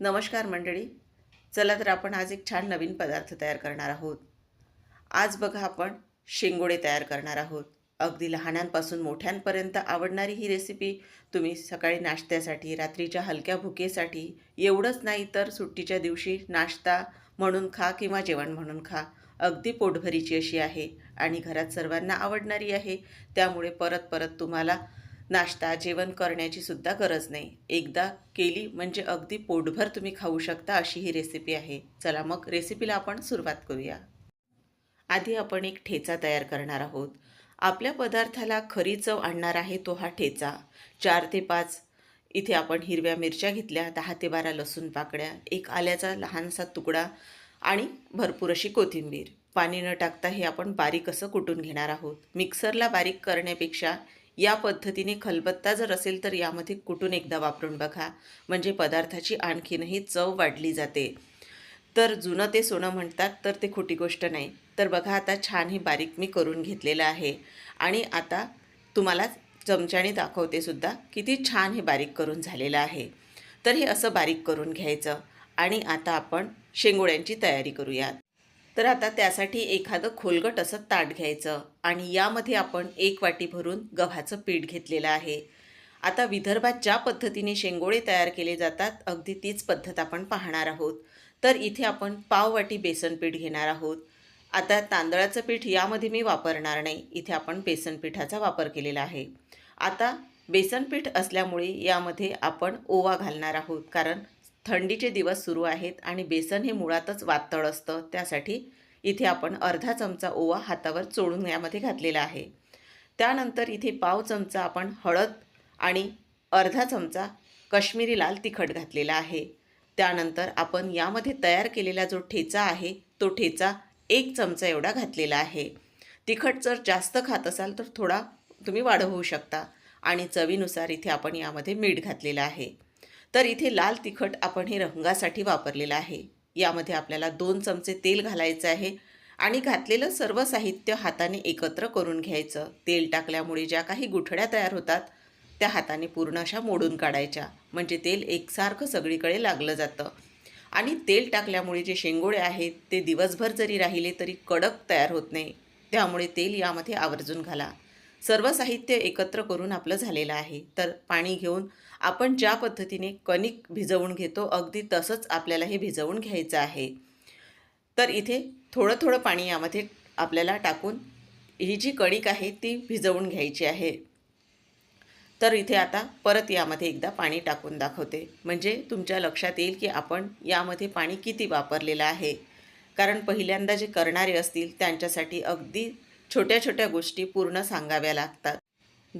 नमस्कार मंडळी. चला तर आपण आज एक छान नवीन पदार्थ तयार करणार आहोत. आज बघा आपण शेंगोळे तयार करणार आहोत. अगदी लहानांपासून मोठ्यांपर्यंत आवडणारी ही रेसिपी तुम्ही सकाळी नाश्त्यासाठी रात्रीच्या हलक्या भुकेसाठी एवढंच नाही तर सुट्टीच्या दिवशी नाश्ता म्हणून खा किंवा जेवण म्हणून खा. अगदी पोटभरीची अशी आहे आणि घरात सर्वांना आवडणारी आहे. त्यामुळे परत परत तुम्हाला नाश्ता जेवण करण्याची सुद्धा गरज नाही. एकदा केली म्हणजे अगदी पोटभर तुम्ही खाऊ शकता अशी ही रेसिपी आहे. चला मग रेसिपीला आपण सुरुवात करूया. आधी आपण एक ठेचा तयार करणार आहोत. आपल्या पदार्थाला खरी चव आणणार आहे तो हा ठेचा. चार ते पाच इथे आपण हिरव्या मिरच्या घेतल्या दहा ते बारा लसूण पाकळ्या एक आल्याचा लहानसा तुकडा आणि भरपूर अशी कोथिंबीर. पाणी न टाकता हे आपण बारीक असं कुटून घेणार आहोत. मिक्सरला बारीक करण्यापेक्षा या पद्धतीने खलबत्ता जर असेल तर यामध्ये कुटून एकदा वापरून बघा. म्हणजे पदार्थाची आणखीनही चव वाढली जाते. तर जुनं ते सोनं म्हणतात तर ते खोटी गोष्ट नाही. तर बघा आता छान हे बारीक मी करून घेतलेलं आहे. आणि आता तुम्हाला चमच्याने दाखवते सुद्धा किती छान हे बारीक करून झालेलं आहे. तर हे असं बारीक करून घ्यायचं. आणि आता आपण शेंगोळ्यांची तयारी करूयात. तर आता त्यासाठी एखादं खोलगट असं ताट घ्यायचं आणि यामध्ये आपण एक वाटी भरून गव्हाचं पीठ घेतलेलं आहे. आता विदर्भात ज्या पद्धतीने शेंगोळे तयार केले जातात अगदी तीच पद्धत आपण पाहणार आहोत. तर इथे आपण पाव वाटी बेसन पीठ घेणार आहोत. आता तांदळाचं पीठ यामध्ये मी वापरणार नाही. इथे आपण बेसन पिठाचा वापर केलेला आहे. आता बेसन पीठ असल्यामुळे यामध्ये आपण ओवा घालणार आहोत. कारण थंडीचे दिवस सुरू आहेत आणि बेसन हे मुळातच वातळ असतं. त्यासाठी इथे आपण अर्धा चमचा ओवा हातावर चोळून यामध्ये घातलेला आहे. त्यानंतर इथे पाव चमचा आपण हळद आणि अर्धा चमचा कश्मीरी लाल तिखट घातलेला आहे. त्यानंतर आपण यामध्ये तयार केलेला जो ठेचा आहे तो ठेचा एक चमचा एवढा घातलेला आहे. तिखट जर जास्त खात असाल तर थोडा तुम्ही वाढवू शकता. आणि चवीनुसार इथे आपण यामध्ये मीठ घातलेलं आहे. तर इथे लाल तिखट आपण हे रंगासाठी वापरलेलं आहे. यामध्ये आपल्याला दोन चमचे तेल घालायचं आहे आणि घातलेलं सर्व साहित्य हाताने एकत्र करून घ्यायचं. तेल टाकल्यामुळे ज्या काही गुठड्या तयार होतात त्या हाताने पूर्ण अशा मोडून काढायच्या. म्हणजे तेल एकसारखं सगळीकडे लागलं जातं. आणि तेल टाकल्यामुळे जे शेंगोळे आहेत ते दिवसभर जरी राहिले तरी कडक तयार होत नाही. त्यामुळे तेल यामध्ये आवर्जून घाला. सर्व साहित्य एकत्र करून आपलं झालेलं आहे. तर पाणी घेऊन आपण ज्या पद्धतीने कणिक भिजवून घेतो अगदी तसंच आपल्याला हे भिजवून घ्यायचं आहे. तर इथे थोडं थोडं पाणी यामध्ये आपल्याला टाकून ही जी कणिक आहे ती भिजवून घ्यायची आहे. तर इथे आता परत यामध्ये एकदा पाणी टाकून दाखवते. म्हणजे तुमच्या लक्षात येईल की आपण यामध्ये पाणी किती वापरलेलं आहे. कारण पहिल्यांदा जे करणारे असतील त्यांच्यासाठी अगदी छोट्या छोट्या गोष्टी पूर्ण सांगाव्या लागतात.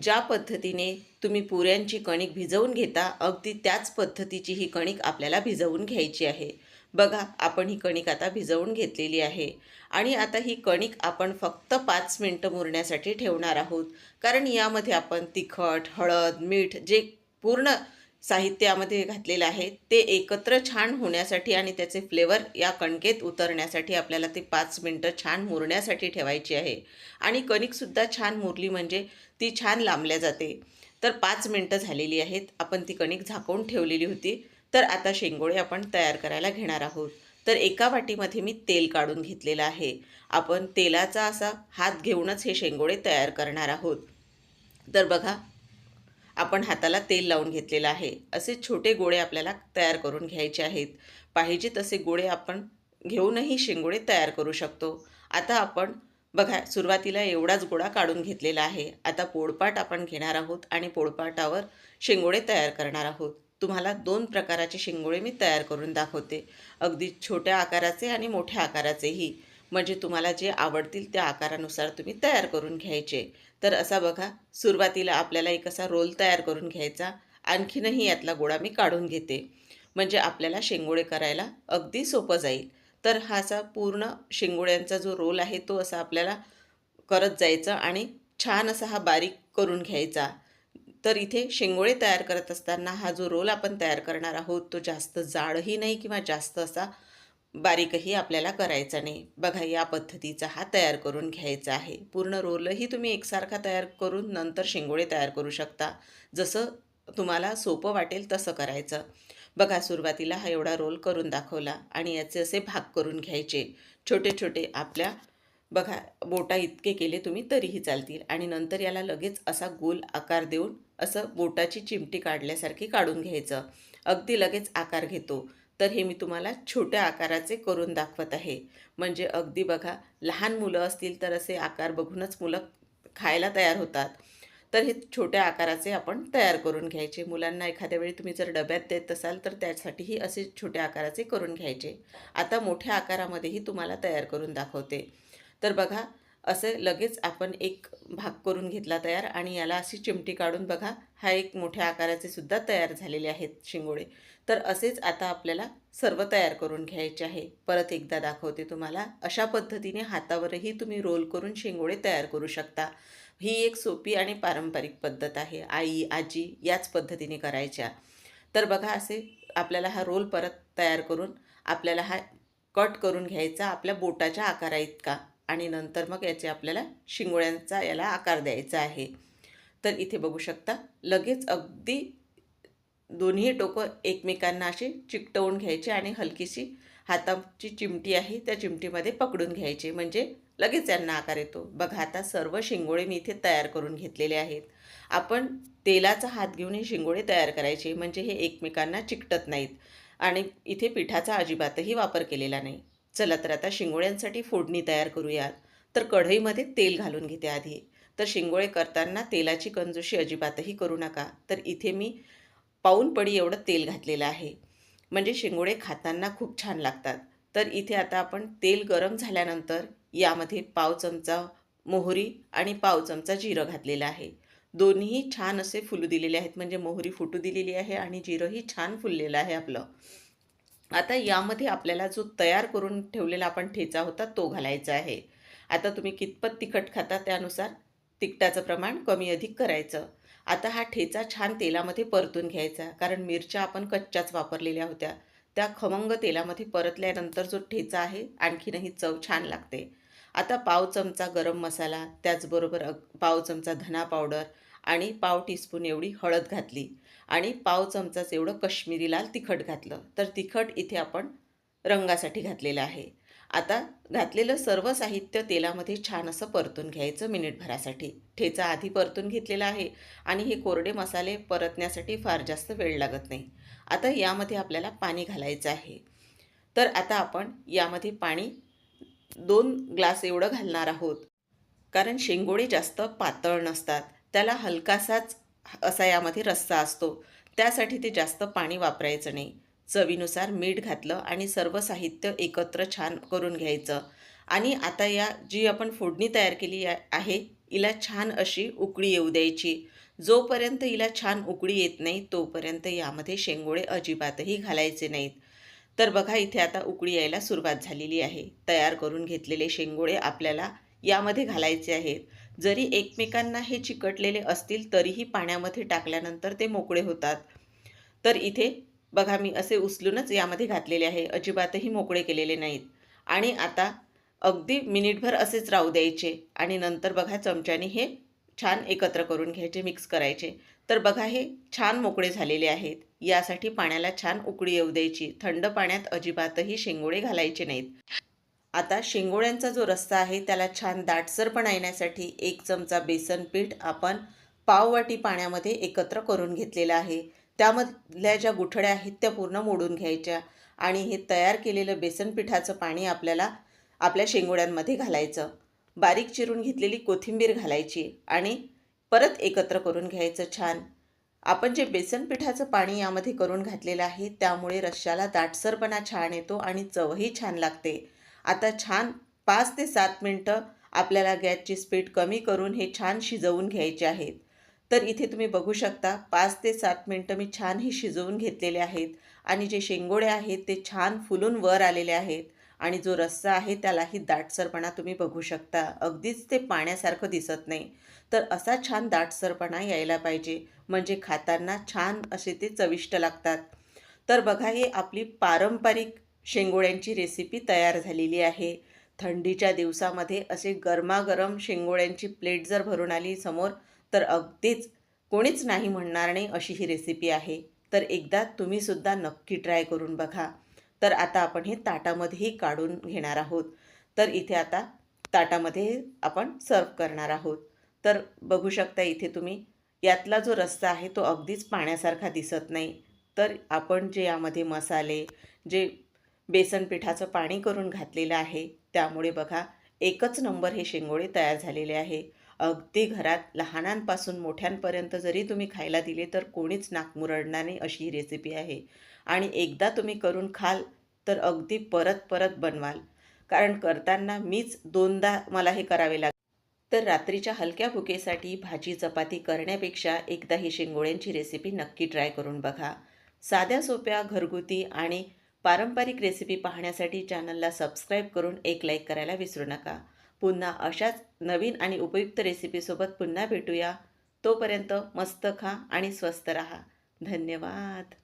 ज्या पद्धतीने तुम्ही पुऱ्यांची कणिक भिजवून घेता अगदी त्याच पद्धतीची ही कणिक आपल्याला भिजवून घ्यायची आहे. बघा आपण ही कणिक आता भिजवून घेतलेली आहे. आणि आता ही कणिक आपण फक्त पाच मिनटं मुरण्यासाठी ठेवणार आहोत. कारण यामध्ये आपण तिखट हळद मीठ जे पूर्ण साहित्यामध्ये घातलेलं आहे. ते एकत्र छान होण्यासाठी आणि त्याचे फ्लेवर या कणकेत उतरण्यासाठी आपल्याला ते पाच मिनटं छान मुरण्यासाठी ठेवायची आहे. आणि कणिकसुद्धा छान मुरली म्हणजे ती छान लांबल्या जाते. तर पाच मिनटं झालेली आहेत. आपण ती कणिक झाकून ठेवलेली होती. तर आता शेंगोळे आपण तयार करायला घेणार आहोत. तर एका वाटीमध्ये मी तेल काढून घेतलेलं आहे. आपण तेलाचा असा हात घेऊनच हे शेंगोळे तयार करणार आहोत. तर बघा आपण हाताला तेल लावून घेतलेलं आहे. असे छोटे गोळे आपल्याला तयार करून घ्यायचे आहेत. पाहिजे तसे गोळे आपण घेऊनही शेंगोळे तयार करू शकतो. आता आपण बघा सुरुवातीला एवढाच गोळा काढून घेतलेला आहे. आता पोळपाट आपण घेणार आहोत आणि पोळपाटावर शेंगोळे तयार करणार आहोत. तुम्हाला दोन प्रकाराचे शेंगोळे मी तयार करून दाखवते. अगदी छोट्या आकाराचे आणि मोठ्या आकाराचेही. म्हणजे तुम्हाला जे आवडतील त्या आकारानुसार तुम्ही तयार करून घ्यायचे. तर असा बघा सुरुवातीला आपल्याला एक असा रोल तयार करून घ्यायचा. आणखीनही यातला गोळा मी काढून घेते. म्हणजे आपल्याला शेंगोळे करायला अगदी सोपं जाईल. तर हा असा पूर्ण शेंगोळ्यांचा जो रोल आहे तो असा आपल्याला करत जायचा आणि छान असा हा बारीक करून घ्यायचा. तर इथे शेंगोळे तयार करत असताना हा जो रोल आपण तयार करणार आहोत तो जास्त जाडही नाही किंवा जास्त असा बारीकही आपल्याला करायचा नाही. बघा या पद्धतीचा हा तयार करून घ्यायचा आहे. पूर्ण रोलही तुम्ही एकसारखा तयार करून नंतर शेंगोळे तयार करू शकता. जसं तुम्हाला सोपं वाटेल तसं करायचं. बघा सुरुवातीला हा एवढा रोल करून दाखवला आणि याचे असे भाग करून घ्यायचे. छोटे छोटे आपल्या बघा बोटा इतके केले तुम्ही तरीही चालतील आणि नंतर याला लगेच असा गोल आकार देऊन असं बोटाची चिमटी काढल्यासारखी काढून घ्यायचं. अगदी लगेच आकार घेतो. तर हे मी तुम्हाला छोट्या आकाराचे करून दाखवत आहे. म्हणजे अगदी बघा लहान मुलं असतील तर असे आकार बघूनच मुलं खायला तयार होतात. तर हे छोट्या आकाराचे आपण तयार करून घ्यायचे. मुलांना एखाद्या वेळी तुम्ही जर डब्यात देत असाल तर त्यासाठीही असे छोट्या आकाराचे करून घ्यायचे. आता मोठ्या आकारामध्येही तुम्हाला तयार करून दाखवते. तर बघा असे लगेच आपण एक भाग करून घेतला तयार आणि याला अशी चिमटी काढून बघा हा एक मोठ्या आकाराचे सुद्धा तयार झालेले आहेत शिंगोळे. तर असेच आता आपल्याला सर्व तयार करून घ्यायचे आहे. परत एकदा दाखवते तुम्हाला. अशा पद्धतीने हातावरही तुम्ही रोल करून शिंगोळे तयार करू शकता. ही एक सोपी आणि पारंपरिक पद्धत आहे. आई आजी याच पद्धतीने करायच्या. तर बघा असे आपल्याला हा रोल परत तयार करून आपल्याला हा कट करून घ्यायचा. आपल्या बोटाच्या आकारा इतका. आणि नंतर मग याचे आपल्याला शिंगोळ्यांचा याला आकार द्यायचा आहे. तर इथे बघू शकता लगेच अगदी दोन्ही टोकं एकमेकांना अशी चिकटवून घ्यायचे आणि हलकीशी हाताची चिमटी आहे त्या चिमटीमध्ये पकडून घ्यायची. म्हणजे लगेच यांना आकार येतो. बघा आता सर्व शिंगोळे मी इथे तयार करून घेतलेले आहेत. आपण तेलाचा हात घेऊन हे शिंगोळे तयार करायचे. म्हणजे हे एकमेकांना चिकटत नाहीत. आणि इथे पिठाचा अजिबातही वापर केलेला नाही. चला तर आता शिंगोळ्यांसाठी फोडणी तयार करूयात. तर कढईमध्ये तेल घालून घेते आधी. तर शिंगोळे करताना तेलाची कंजूशी अजिबातही करू नका. तर इथे मी पाऊन पडी एवढं तेल घातलेलं आहे. म्हणजे शिंगोळे खाताना खूप छान लागतात. तर इथे आता आपण तेल गरम झाल्यानंतर यामध्ये पाव चमचा मोहरी आणि पाव चमचा जिरं घातलेलं आहे. दोन्ही छान असे फुलू दिलेले आहेत. म्हणजे मोहरी फुटू दिलेली आहे आणि जिरंही छान फुललेलं आहे आपलं. आता यामध्ये आपल्याला जो तयार करून ठेवलेला आपण ठेचा होता तो घालायचा आहे. आता तुम्ही कितपत तिखट खाता त्यानुसार तिखटाचं प्रमाण कमी अधिक करायचं. आता हा ठेचा छान तेलामध्ये परतून घ्यायचा कारण मिरच्या आपण कच्च्याच वापरलेल्या होत्या. त्या खमंग तेलामध्ये परतल्यानंतर जो ठेचा आहे आणखीनही चव छान लागते. आता पाव चमचा गरम मसाला त्याचबरोबर अग पाव चमचा धना पावडर आणि पाव टीस्पून एवढी हळद घातली. आणि पाव चमचाच एवढं कश्मीरी लाल तिखट घातलं. तर तिखट इथे आपण रंगासाठी घातलेलं आहे. आता घातलेलं सर्व साहित्य तेलामध्ये छान असं परतून घ्यायचं मिनिटभरासाठी. ठेचा आधी परतून घेतलेला आहे आणि हे कोरडे मसाले परतण्यासाठी फार जास्त वेळ लागत नाही. आता यामध्ये आपल्याला पाणी घालायचं आहे. तर आता आपण यामध्ये पाणी दोन ग्लास एवढं घालणार आहोत. कारण शेंगोळे जास्त पातळ नसतात. त्याला हलकासाच असा यामध्ये रस्सा असतो. त्यासाठी ते जास्त पाणी वापरायचं नाही. चवीनुसार मीठ घातलं आणि सर्व साहित्य एकत्र छान करून घ्यायचं. आणि आता या जी आपण फोडणी तयार केली आहे हिला छान अशी उकळी येऊ द्यायची. जोपर्यंत हिला छान उकळी येत नाही तोपर्यंत यामध्ये शेंगोळे अजिबातही घालायचे नाहीत. तर बघा इथे आता उकळी यायला सुरुवात झालेली आहे. तयार करून घेतलेले शेंगोळे आपल्याला यामध्ये घालायचे आहेत. जरी एकमेकांना हे चिकटलेले असतील तरीही पाण्यामध्ये टाकल्यानंतर ते मोकळे होतात. तर इथे बघा मी असे उचलूनच यामध्ये घातलेले आहे. अजिबातही मोकळे केलेले नाहीत. आणि आता अगदी मिनिटभर असेच राहू द्यायचे. आणि नंतर बघा चमच्याने हे छान एकत्र करून घ्यायचे मिक्स करायचे. तर बघा हे छान मोकळे झालेले आहेत. यासाठी पाण्याला छान उकळी येऊ द्यायची. थंड पाण्यात अजिबातही शेंगोळे घालायचे नाहीत. आता शेंगोळ्यांचा जो रस्सा आहे त्याला छान दाटसरपणा येण्यासाठी एक चमचा बेसन पीठ आपण पाववाटी पाण्यामध्ये एकत्र करून घेतलेलं आहे. त्यामधल्या ज्या गुठड्या आहेत त्या पूर्ण मोडून घ्यायच्या आणि हे तयार केलेलं बेसन पिठाचं पाणी आपल्याला आपल्या शेंगोळ्यांमध्ये घालायचं. बारीक चिरून घेतलेली कोथिंबीर घालायची आणि परत एकत्र करून घ्यायचं छान. आपण जे बेसन पिठाचं पाणी यामध्ये करून घातलेलं आहे त्यामुळे रश्श्याला दाटसरपणा छान येतो आणि चवही छान लागते. आता छान पाच ते सात मिनटं आपल्याला गॅसची स्पीड कमी करून हे छान शिजवून घ्यायचे आहेत. तर इथे तुम्ही बघू शकता पाच ते सात मिनटं मी छान ही शिजवून घेतलेले आहेत आणि जे शेंगोळे आहेत ते छान फुलून वर आलेले आहेत आणि जो रस्सा आहे त्यालाही दाटसरपणा तुम्ही बघू शकता. अगदीच ते पाण्यासारखं दिसत नाही. तर असा छान दाटसरपणा यायला पाहिजे म्हणजे खाताना छान असे ते चविष्ट लागतात. तर बघा हे आपली पारंपरिक शेंगोळ्यांची रेसिपी तयार झालेली आहे. थंडीच्या दिवसामध्ये असे गरमागरम शेंगोळ्यांची प्लेट जर भरून आली समोर तर अगदीच कोणीच नाही म्हणणार नाही अशी ही रेसिपी आहे. तर एकदा तुम्हीसुद्धा नक्की ट्राय करून बघा. तर आता आपण हे ताटामध्येही काढून घेणार आहोत. तर इथे आता ताटामध्ये आपण सर्व करणार आहोत. तर बघू शकता इथे तुम्ही यातला जो रस्सा आहे तो अगदीच पाण्यासारखा दिसत नाही. तर आपण जे यामध्ये मसाले जे बेसन पिठाचं पाणी करून घातलेलं आहे. त्यामुळे बघा एकच नंबर हे शेंगोळे तयार झालेले आहे. अगदी घरात लहानांपासून मोठ्यांपर्यंत जरी तुम्ही खायला दिले तर कोणीच नाक मुरडणार नाही अशी ही रेसिपी आहे. आणि एकदा तुम्ही करून खाल तर अगदी परत परत बनवाल. कारण करताना मीच दोनदा मला हे करावे लागेल तर रात्रीच्या हलक्या भुकेसाठी भाजी चपाती करण्यापेक्षा एकदा ही शेंगोळ्यांची रेसिपी नक्की ट्राय करून बघा. साध्या सोप्या घरगुती आणि पारंपरिक रेसिपी पाहण्यासाठी चॅनलला सबस्क्राईब करून एक लाईक करायला विसरू नका. पुन्हा अशाच नवीन आणि उपयुक्त रेसिपीसोबत पुन्हा भेटूया. तोपर्यंत मस्त खा आणि स्वस्त रहा. धन्यवाद.